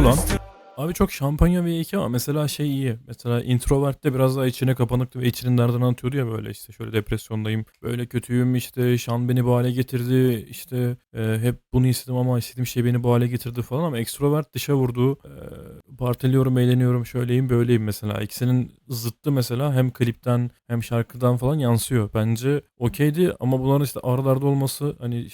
Lan. Abi çok şampanya ve iki ama mesela şey iyi. Mesela introvertte biraz daha içine kapanıktı ve içinin derdini anlatıyordu ya böyle işte şöyle depresyondayım. Böyle kötüyüm işte şan beni bu hale getirdi. işte e, hep bunu istedim ama istediğim şey beni bu hale getirdi falan ama ekstrovert dışa vurdu. E, partiliyorum, eğleniyorum, şöyleyim, böyleyim mesela. İkisinin zıttı mesela hem klipten hem şarkıdan falan yansıyor. Bence okeydi ama bunların işte aralarda olması hani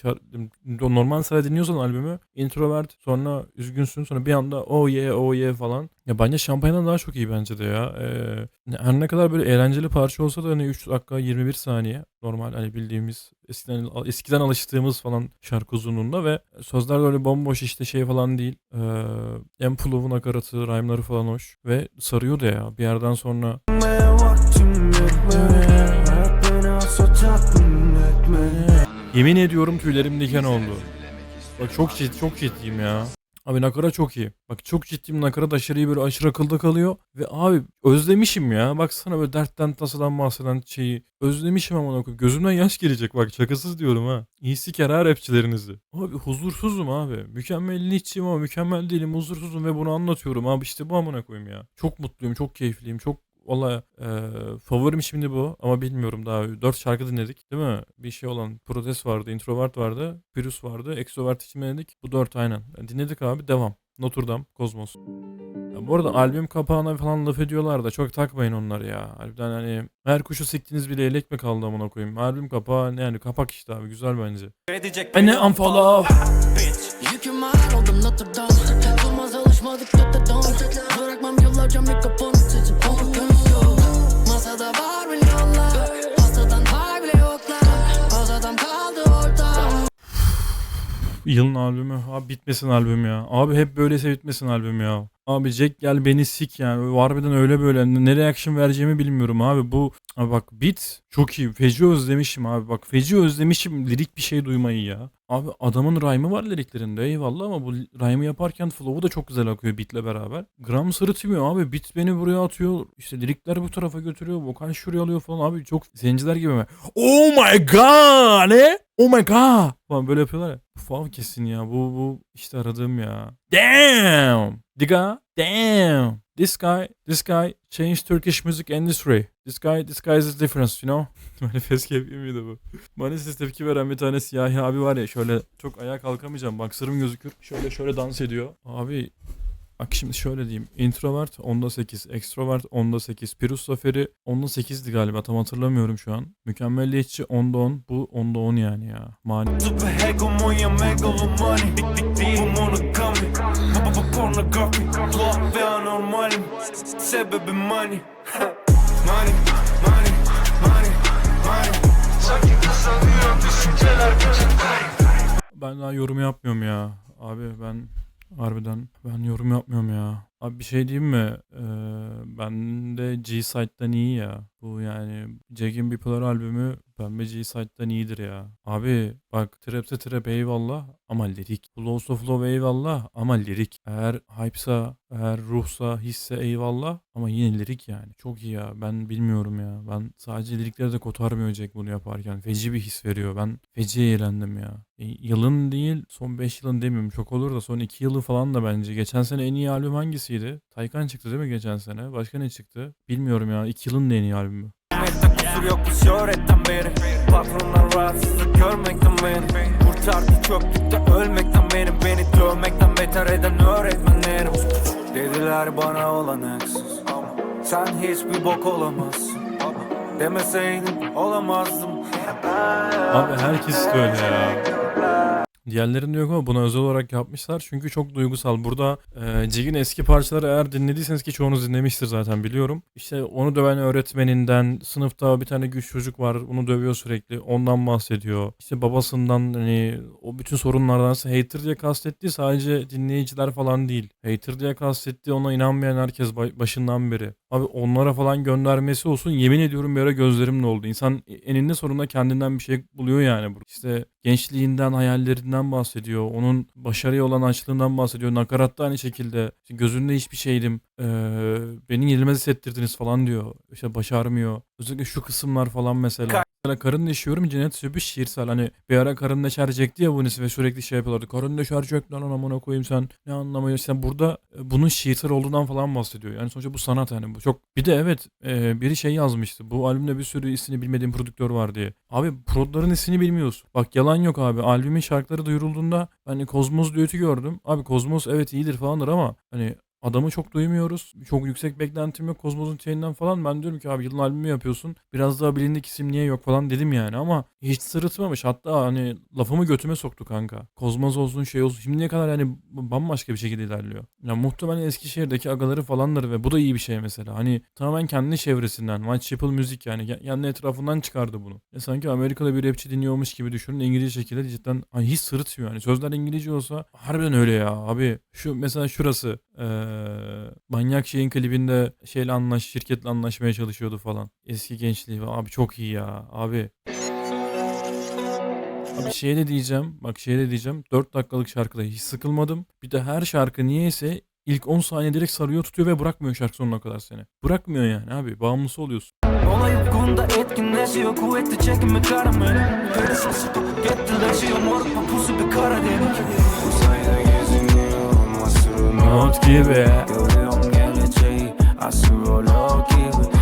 normal sadece dinliyorsan albümü introvert sonra üzgünsün sonra bir anda oh yeah oh yeah falan. Ya bence şampanyadan daha çok iyi bence de ya. Ee, her ne kadar böyle eğlenceli parça olsa da hani 3 dakika 21 saniye normal hani bildiğimiz eskiden eskiden alıştığımız falan şarkı uzunluğunda ve sözler de öyle bomboş işte şey falan değil. Ee, Empuluv'un nakaratı, rhyme'ları falan hoş ve sarıyordu ya bir yerden sonra. Yemin ediyorum tüylerim diken oldu. Bak çok ciddi, çok ciddiyim ya. Abi nakara çok iyi. Bak çok ciddiyim nakarat aşırı iyi böyle aşırı akılda kalıyor. Ve abi özlemişim ya. Baksana böyle dertten tasadan bahseden şeyi. Özlemişim ama koyayım. Gözümden yaş gelecek bak şakasız diyorum ha. İyisi kere rapçilerinizi. Abi huzursuzum abi. Mükemmelliyetçiyim ama mükemmel değilim. Huzursuzum ve bunu anlatıyorum abi. işte bu amına koyayım ya. Çok mutluyum, çok keyifliyim, çok Valla e, favorim şimdi bu ama bilmiyorum daha. Dört şarkı dinledik değil mi? Bir şey olan Protest vardı, Introvert vardı, Pyrrhus vardı, Extrovert için dinledik. Bu dört aynen. Dinledik abi devam. Notre Dame, Kozmos. Bu arada albüm kapağına falan laf ediyorlar da çok takmayın onları ya. Harbiden hani her kuşu siktiniz bile elek mi kaldı amına koyayım. Albüm kapağı yani kapak işte abi güzel bence. Beni unfollow. Yılın albümü. Abi bitmesin albüm ya. Abi hep böylese bitmesin albüm ya. Abi Jack gel beni sik yani. Harbiden öyle böyle. Ne reaction vereceğimi bilmiyorum abi. Bu abi bak bit çok iyi. Feci özlemişim abi. Bak feci özlemişim lirik bir şey duymayı ya. Abi adamın rhyme'ı var liriklerinde eyvallah ama bu rhyme'ı yaparken flow'u da çok güzel akıyor beat'le beraber. Gram sırıtmıyor abi. Beat beni buraya atıyor. İşte lirikler bu tarafa götürüyor. Vokal şuraya alıyor falan abi. Çok zenciler gibi mi? Oh my god ne? Oh my god falan böyle yapıyorlar ya. Bu fav kesin ya. Bu bu işte aradığım ya. Damn. Diga. Damn. This guy, this guy changed Turkish music industry. This guy, this guy is the difference, you know? Manifest gibi miydi bu? Manifest tepki veren bir tane siyahi abi var ya şöyle çok ayağa kalkamayacağım. Baksırım gözükür. Şöyle şöyle dans ediyor. Abi Bak şimdi şöyle diyeyim. Introvert 10'da 8, extrovert 10'da 8, Pirus Zaferi 10'da 8'di galiba. Tam hatırlamıyorum şu an. Mükemmelliyetçi 10'da 10, bu 10'da 10 yani ya. Mani. Sebebi money. Money, money, money, money. Sanki düşünceler Ben daha yorum yapmıyorum ya. Abi ben harbiden ben yorum yapmıyorum ya. Abi bir şey diyeyim mi? Ee, ben de G-Side'dan iyi ya. Bu yani Jack'in Bipolar albümü Pembe G-Side'dan iyidir ya. Abi bak Trap'se Trap eyvallah ama lirik. Flows of Love eyvallah ama lirik. Eğer hype'sa, eğer ruhsa, hisse eyvallah ama yine lirik yani. Çok iyi ya. Ben bilmiyorum ya. Ben sadece lirikleri de kotarmıyor Jack bunu yaparken. Feci bir his veriyor. Ben feci eğlendim ya. E, yılın değil son 5 yılın demiyorum. Çok olur da son 2 yılı falan da bence. Geçen sene en iyi albüm hangisiydi? Taycan çıktı değil mi geçen sene? Başka ne çıktı? Bilmiyorum ya. 2 yılın da en iyi albümü. Kusur yok bu şöhretten beri. Patronlar rahatsızlık görmekten beni Kurtardı çöplükte ölmekten benim. Beni dövmekten beter eden öğretmenlerim. Dediler bana olan haksız. Sen hiçbir bok olamazsın. Demeseydin olamazdım. Abi herkes de öyle ya. Diğerlerinde yok ama buna özel olarak yapmışlar çünkü çok duygusal. Burada e, Cig'in eski parçaları eğer dinlediyseniz ki çoğunuz dinlemiştir zaten biliyorum. İşte onu döven öğretmeninden, sınıfta bir tane güç çocuk var onu dövüyor sürekli ondan bahsediyor. İşte babasından hani o bütün sorunlardan hater diye kastettiği sadece dinleyiciler falan değil. Hater diye kastettiği ona inanmayan herkes ba- başından beri. Abi onlara falan göndermesi olsun yemin ediyorum bir ara gözlerimle oldu. İnsan eninde sonunda kendinden bir şey buluyor yani. İşte gençliğinden, hayallerinden bahsediyor. Onun başarıya olan açlığından bahsediyor. Nakaratta aynı şekilde. İşte gözünde hiçbir şeydim. Ee, beni yenilmez hissettirdiniz falan diyor. İşte başarmıyor. Özellikle şu kısımlar falan mesela. Mesela karın deşiyorum cennet süpü şiirsel. Hani bir ara karın deşerecekti ya bunisi ve sürekli şey yapıyorlardı. Karın deşerecek lan amına koyayım sen ne anlamıyorsun. Sen burada e, bunun şiirsel olduğundan falan bahsediyor. Yani sonuçta bu sanat yani bu çok. Bir de evet e, biri şey yazmıştı. Bu albümde bir sürü ismini bilmediğim prodüktör var diye. Abi prodların ismini bilmiyorsun. Bak yalan yok abi. Albümün şarkıları duyurulduğunda hani Kozmos düeti gördüm. Abi Kozmos evet iyidir falandır ama hani Adamı çok duymuyoruz. Çok yüksek beklentim yok Kozmos'un şeyinden falan. Ben diyorum ki abi yılın albümü yapıyorsun. Biraz daha bilindik isim niye yok falan dedim yani ama hiç sırıtmamış. Hatta hani lafımı götüme soktu kanka. Kozmos olsun şey olsun. Şimdiye kadar yani bambaşka bir şekilde ilerliyor. Ya muhtemelen Eskişehir'deki agaları falandır ve bu da iyi bir şey mesela. Hani tamamen kendi çevresinden. Whitechapel müzik yani. Ya- Kendi etrafından çıkardı bunu. Ya sanki Amerika'da bir rapçi dinliyormuş gibi düşünün. İngilizce şekilde cidden hani hiç sırıtmıyor. Yani sözler İngilizce olsa harbiden öyle ya abi. Şu mesela şurası. Eee manyak şeyin klibinde şeyle anlaş şirketle anlaşmaya çalışıyordu falan. Eski gençliği abi çok iyi ya abi. Abi şey de diyeceğim. Bak şey de diyeceğim. 4 dakikalık şarkıda hiç sıkılmadım. Bir de her şarkı niyeyse ilk 10 saniye direkt sarıyor tutuyor ve bırakmıyor şarkı sonuna kadar seni. Bırakmıyor yani abi. Bağımlısı oluyorsun. Olay ufkunda etkinleşiyor kuvvetli çekimi karameli Perisi sıkıp gettileşiyor moruk bir kara delik Not gibi. Görüyorum geleceği astrolog gibi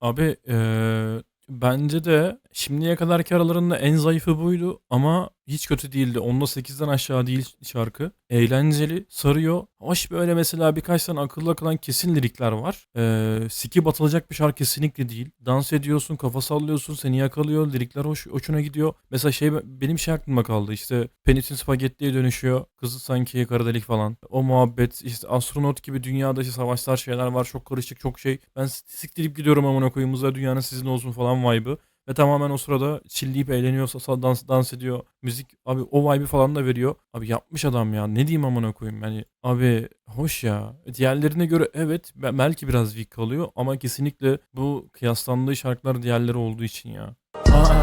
Abi eee, bence de şimdiye kadarki aralarında en zayıfı buydu ama hiç kötü değildi. Onda 8'den aşağı değil şarkı. Eğlenceli, sarıyor. Hoş böyle mesela birkaç tane akılda kalan kesin lirikler var. Eee skip atılacak bir şarkı kesinlikle değil. Dans ediyorsun, kafa sallıyorsun, seni yakalıyor. Lirikler hoş, hoşuna gidiyor. Mesela şey benim şey aklıma kaldı işte Penit'in spagettiye dönüşüyor. Kızı sanki kara delik falan. O muhabbet işte astronot gibi dünyada işte savaşlar şeyler var. Çok karışık çok şey. Ben siktirip gidiyorum amına koyayım. Dünyanın sizin olsun falan vibe'ı. Ve tamamen o sırada chilleyip eğleniyor, sa- dans, dans ediyor. Müzik abi o vibe'ı falan da veriyor. Abi yapmış adam ya. Ne diyeyim amına koyayım yani. Abi hoş ya. Diğerlerine göre evet be- belki biraz weak kalıyor ama kesinlikle bu kıyaslandığı şarkılar diğerleri olduğu için ya. Aa,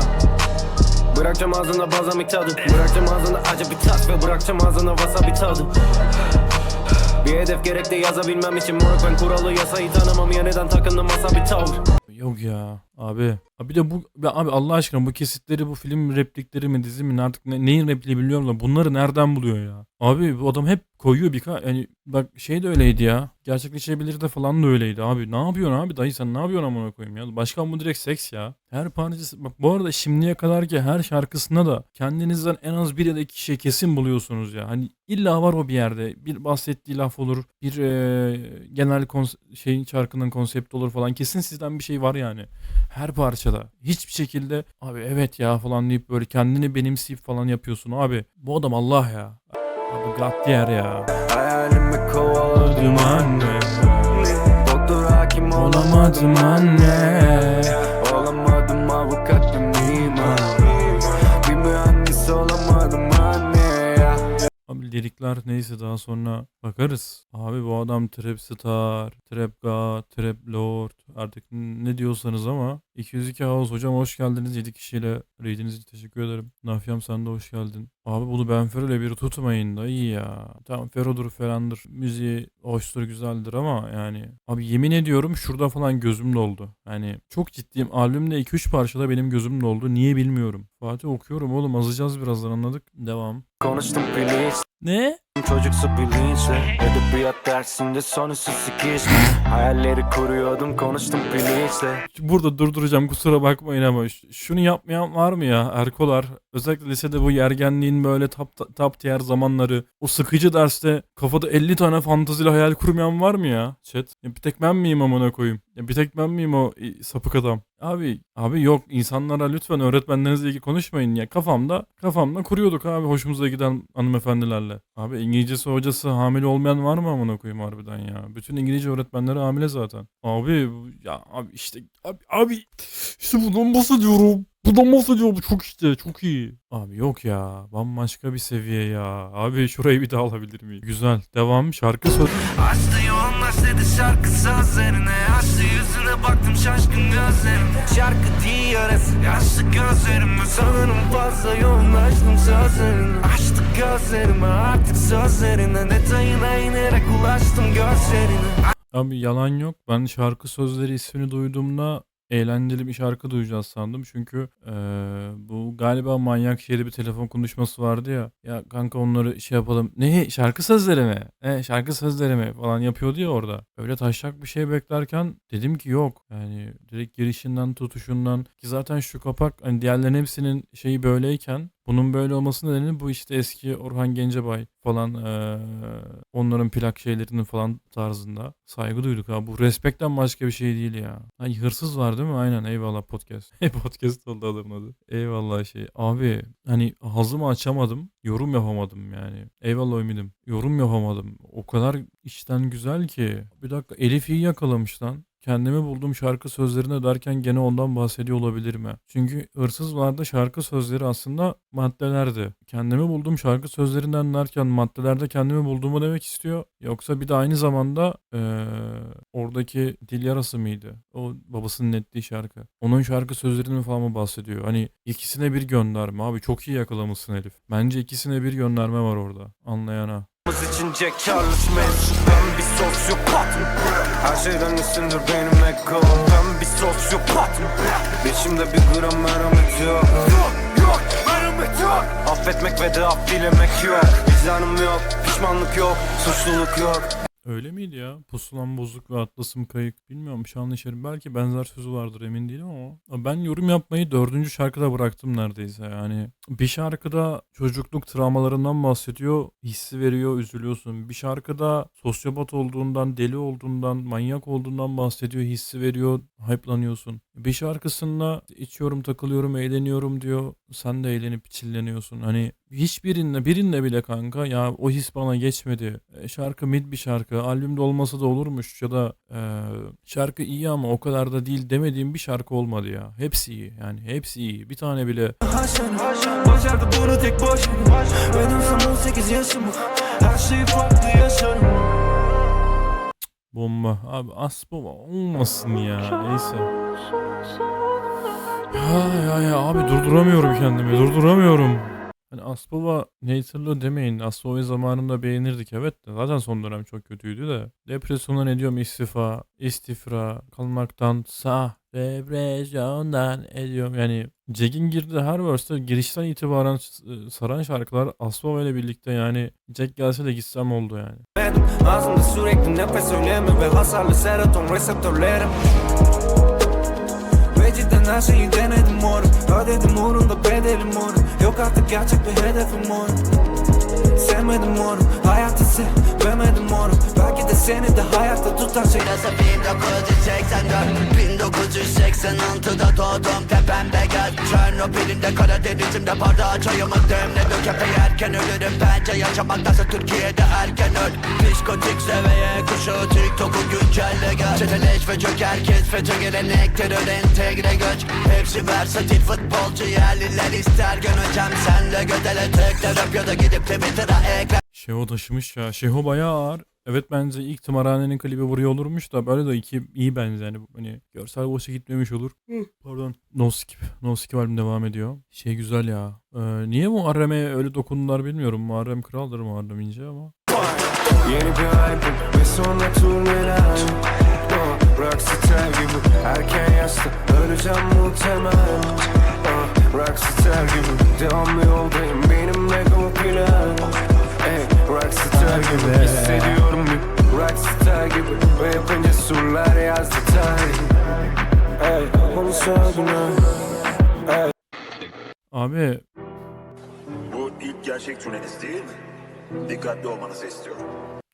Bırakacağım ağzında balzamik tadı Bırakacağım ağzında acı bir tat Ve bırakacağım ağzında wasabi tadı Bir hedef gerek de yazabilmem için Moruk ben kuralı yasayı tanımam Yeniden takındım masa bir tavır Yok ya abi. Abi de bu ya abi Allah aşkına bu kesitleri bu film replikleri mi dizi mi artık ne, neyin repliği biliyorum da bunları nereden buluyor ya? Abi bu adam hep koyuyor birkaç yani bak şey de öyleydi ya. Gerçekleşebilir de falan da öyleydi abi. Ne yapıyorsun abi dayı sen ne yapıyorsun amına koyayım ya? Başkan bu direkt seks ya. Her parçası bak bu arada şimdiye kadar ki her şarkısında da kendinizden en az bir ya da iki şey kesin buluyorsunuz ya. Hani illa var o bir yerde. Bir bahsettiği laf olur. Bir e, genel şeyin şarkının konsepti olur falan. Kesin sizden bir şey var yani. Her parçada. Hiçbir şekilde abi evet ya falan deyip böyle kendini benimseyip falan yapıyorsun abi. Bu adam Allah ya. Abi Gattier ya. Hayalimi kovaladım anne. Doktor hakim Olamadım anne. Lirikler neyse daha sonra bakarız. Abi bu adam trap star, trap god, trap lord artık ne diyorsanız ama 202 House hocam hoş geldiniz 7 kişiyle raidiniz için teşekkür ederim. Nafyam sen de hoş geldin. Abi bunu Ben Fero ile bir tutmayın da iyi ya. Tamam Fero'dur falandır. Müziği hoştur güzeldir ama yani. Abi yemin ediyorum şurada falan gözüm doldu. Yani çok ciddiyim. Albümde 2-3 parçada benim gözüm doldu. Niye bilmiyorum. Fatih okuyorum oğlum azacağız birazdan anladık. Devam. Konuştum Ne? Çocuksu bilinçle Edebiyat dersinde sonrası sikişle Hayalleri kuruyordum konuştum bilinçle Burada durduracağım kusura bakmayın ama şunu yapmayan var mı ya Erkolar? Özellikle lisede bu yergenliğin böyle tap, tap diğer zamanları o sıkıcı derste kafada 50 tane fantaziyle hayal kurmayan var mı ya chat? Ya bir tek ben miyim amına koyayım? Ya bir tek ben miyim o sapık adam? Abi abi yok insanlara lütfen öğretmenlerinizle ilgili konuşmayın ya kafamda kafamda kuruyorduk abi hoşumuza giden hanımefendilerle. Abi İngilizcesi hocası hamile olmayan var mı amına koyayım harbiden ya? Bütün İngilizce öğretmenleri hamile zaten. Abi ya abi işte abi, abi işte bundan bahsediyorum. Bundan bahsediyorum. Bu çok işte çok iyi. Abi yok ya bambaşka bir seviye ya. Abi şurayı bir daha alabilir miyim? Güzel. Devam şarkı söz. Açtı yoğunlaş dedi şarkı sözlerine Açtı yüzüne baktım şaşkın gözlerine Şarkı değil yarası yaşlı gözlerime Sanırım fazla yoğunlaştım sözlerine Açtı gözlerimi artık sözlerine Detayına inerek ulaştım gözlerine Abi yalan yok. Ben şarkı sözleri ismini duyduğumda eğlenceli bir şarkı duyacağız sandım. Çünkü eee, bu galiba manyak şeyde bir telefon konuşması vardı ya. Ya kanka onları şey yapalım. Ne şarkı sözleri mi? E, şarkı sözleri mi falan yapıyordu ya orada. Öyle taşak bir şey beklerken dedim ki yok. Yani direkt girişinden tutuşundan ki zaten şu kapak hani diğerlerin hepsinin şeyi böyleyken bunun böyle olması nedeni bu işte eski Orhan Gencebay falan eee, onların plak şeylerinin falan tarzında saygı duyduk ha. Bu respekten başka bir şey değil ya. Ay hırsız var değil mi? Aynen eyvallah podcast. podcast oldu adamın adı. Eyvallah şey. Abi hani ağzımı açamadım. Yorum yapamadım yani. Eyvallah ümidim. Yorum yapamadım. O kadar içten güzel ki. Bir dakika Elif iyi yakalamış lan. Kendimi buldum şarkı sözlerine derken gene ondan bahsediyor olabilir mi? Çünkü Hırsızlar'da şarkı sözleri aslında maddelerdi. Kendimi buldum şarkı sözlerinden derken maddelerde kendimi bulduğumu demek istiyor. Yoksa bir de aynı zamanda eee, oradaki dil yarası mıydı? O babasının ettiği şarkı. Onun şarkı sözlerinden falan mı bahsediyor? Hani ikisine bir gönderme abi çok iyi yakalamışsın Elif. Bence ikisine bir gönderme var orada anlayana. İçin Charles Manson Ben bir sosyopatım Her şeyden üstündür benim egom Ben bir sosyopatım İçimde bir gram merhamet yok. Yok yok merhamet yok. Affetmek ve de af yok. Vicdanım yok Pişmanlık yok Suçluluk yok Öyle miydi ya? Pusulam bozuk ve atlasım kayık. Bilmiyorum şanlı Belki benzer sözü vardır emin değilim ama. Ben yorum yapmayı dördüncü şarkıda bıraktım neredeyse. Yani bir şarkıda çocukluk travmalarından bahsediyor. Hissi veriyor, üzülüyorsun. Bir şarkıda sosyopat olduğundan, deli olduğundan, manyak olduğundan bahsediyor. Hissi veriyor, hype'lanıyorsun. Bir şarkısında içiyorum, takılıyorum, eğleniyorum diyor. Sen de eğlenip çilleniyorsun. Hani hiçbirinde, birinde bile kanka ya o his bana geçmedi. E, şarkı mid bir şarkı. Albümde olmasa da olurmuş ya da e, şarkı iyi ama o kadar da değil demediğim bir şarkı olmadı ya. Hepsi iyi. Yani hepsi iyi. Bir tane bile Başardı bunu tek başına Benim son 18 yaşım Her şeyi farklı yaşarım bomba. Abi as baba olmasın ya. Neyse. Ay ay abi durduramıyorum kendimi. Durduramıyorum. Hani Aspava Nature demeyin. Aspava'yı zamanında beğenirdik evet de. Zaten son dönem çok kötüydü de. Depresyona ne diyorum istifa, istifra, kalmaktan sağ, depresyondan ediyorum. Yani Jack'in girdiği her verse'te girişten itibaren s- saran şarkılar Aspava ile birlikte yani Jack gelse de gitsem oldu yani. Benim ağzımda sürekli nefes Ve hasarlı seroton reseptörlerim Ve cidden her şeyi denedim moruk. Ödedim uğrunda bedelim moruk. Yok artık gerçek bir hedefim moruk Sevmedim moruk Hayatı sevemedim moruk Belki de seni de hayatta tutan şey. Burası 1984 1986'da doğdum tepemde gel. Çernobil'inde Karadeniz'imde bardağı çayımı demle. Dökepe yerken ölürüm bence yaşamaktansa Türkiye'de erken öl. Psikotik seviyeye kuşu TikTok'u güncelle gel. Çeteleş ve çök herkes FETÖ gelenek terör entegre göç. Hepsi versatil futbolcu yerliler ister. Göneceğim Sen de gödele tekrar öp ya da gidip ekle Şeho taşımış ya. Şeho bayağı ağır. Evet bence ilk tımarhanenin klibi buraya olurmuş da böyle de iki iyi bence yani hani görsel boşa gitmemiş olur. Pardon. No skip. No skip albüm devam ediyor. Şey güzel ya. Ee, niye Muharrem'e öyle dokundular bilmiyorum. Muharrem kraldır Muharrem İnce ama. Yeni bir albüm ve sonra turneler Rockstar gibi erken yaşta öleceğim muhtemel uh, Rockstar gibi devamlı Abi Bu ilk gerçek turneniz değil mi? Dikkatli olmanızı istiyorum.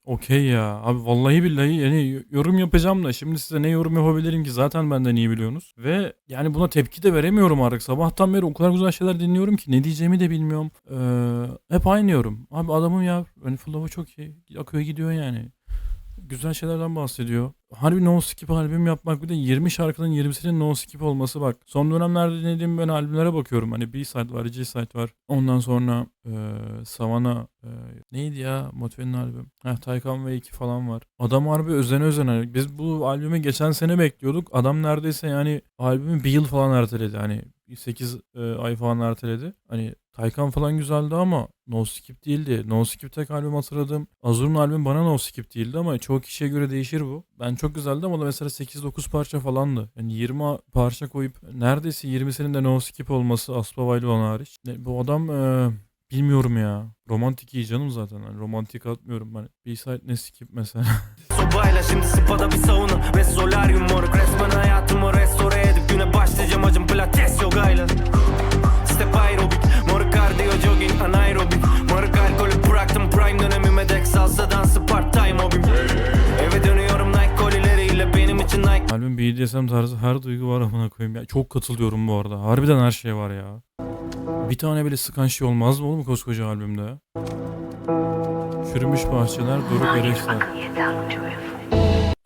okey ya. Abi vallahi billahi yani yorum yapacağım da şimdi size ne yorum yapabilirim ki zaten benden iyi biliyorsunuz. Ve yani buna tepki de veremiyorum artık. Sabahtan beri o kadar güzel şeyler dinliyorum ki ne diyeceğimi de bilmiyorum. Ee, hep aynı yorum. Abi adamın ya ön flow'u çok iyi. Akıyor gidiyor yani. Güzel şeylerden bahsediyor. Harbi no skip albüm yapmak bir de 20 şarkının 20'sinin no skip olması bak. Son dönemlerde dinlediğim ben albümlere bakıyorum. Hani B-side var, G-side var. Ondan sonra e, Savana e, neydi ya Motive'nin albüm? Heh, Taycan ve 2 falan var. Adam harbi özene özene. Biz bu albümü geçen sene bekliyorduk. Adam neredeyse yani albümü bir yıl falan erteledi. Hani 8 e, ay falan erteledi. Hani Taycan falan güzeldi ama No Skip değildi. No Skip tek albüm hatırladım. Azur'un albüm bana No Skip değildi ama çoğu kişiye göre değişir bu. Ben çok güzeldi ama da mesela 8-9 parça falandı. Yani 20 parça koyup neredeyse 20'sinin de No Skip olması Aspava ile olan hariç. Ne- Bu adam e, bilmiyorum ya. Romantik iyi canım zaten. Hani romantik atmıyorum ben. B-side ne skip mesela. Sobayla şimdi spada bir sauna Ve solaryum moruk resmen hayatımı restore başlayacağım acım pilates yogayla Step aerobik moruk kardiyo jogging anaerobik Moruk alkolü bıraktım prime dönemime dek Salsa dansı part time hobim Eve dönüyorum Nike kolileriyle benim için Nike Albüm BDSM tarzı her duygu var amına koyayım ya. Çok katılıyorum bu arada. Harbiden her şey var ya. Bir tane bile sıkan şey olmaz mı oğlum koskoca albümde? Çürümüş bahçeler, Doruk Ereşler.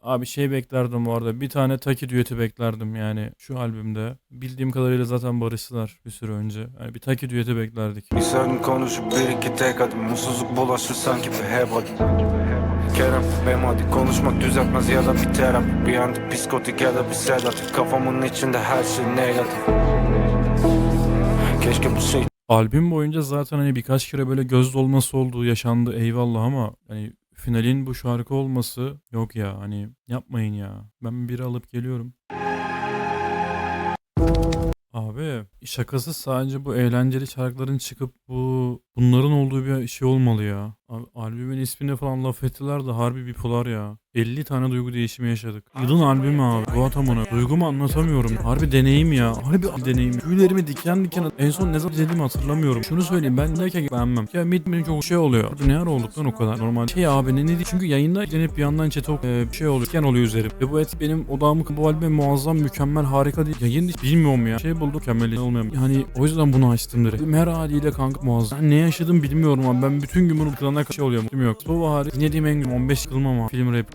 Abi şey beklerdim bu arada. Bir tane Taki düeti beklerdim yani şu albümde. Bildiğim kadarıyla zaten barıştılar bir süre önce. Yani bir Taki düeti beklerdik. Sözüm konuşup bir iki tek adım Mutsuzluk bulaşır sanki bir adım Kerem benim hadi konuşmak düzeltmez ya da bir terapi Bir anda psikotik ya da bir sedatif Kafamın içinde her şey negatif Keşke bu şey Albüm boyunca zaten hani birkaç kere böyle göz dolması olduğu yaşandı eyvallah ama hani finalin bu şarkı olması yok ya hani yapmayın ya. Ben bir alıp geliyorum. Abi şakası sadece bu eğlenceli şarkıların çıkıp bu bunların olduğu bir şey olmalı ya. Abi, albümün ismine falan laf ettiler de harbi bipolar ya. 50 tane duygu değişimi yaşadık. Yılın albümü abi. Bu atamını. Duygumu anlatamıyorum. Harbi deneyim ya. Harbi deneyim. Tüylerimi diken diken. En son ne zaman dediğimi hatırlamıyorum. Şunu söyleyeyim ben derken beğenmem. Ya mid benim çok şey oluyor. Abi ne ara olduk lan o kadar. Normal. Şey abi ne ne Çünkü yayında izlenip bir yandan chat ok e, bir şey oluyor. Diken oluyor üzerim. Ve bu et benim odağımı bu albüm muazzam mükemmel harika değil. Yayın bilmiyorum ya. Şey bulduk mükemmel olmayan. Yani o yüzden bunu açtım direkt. Her haliyle kanka muazzam. Ben ne yaşadım bilmiyorum ama ben bütün gün bunu kılana şey oluyorum. Değil mi yok. Bu hariç dinlediğim en gün 15 kılmam ama film rap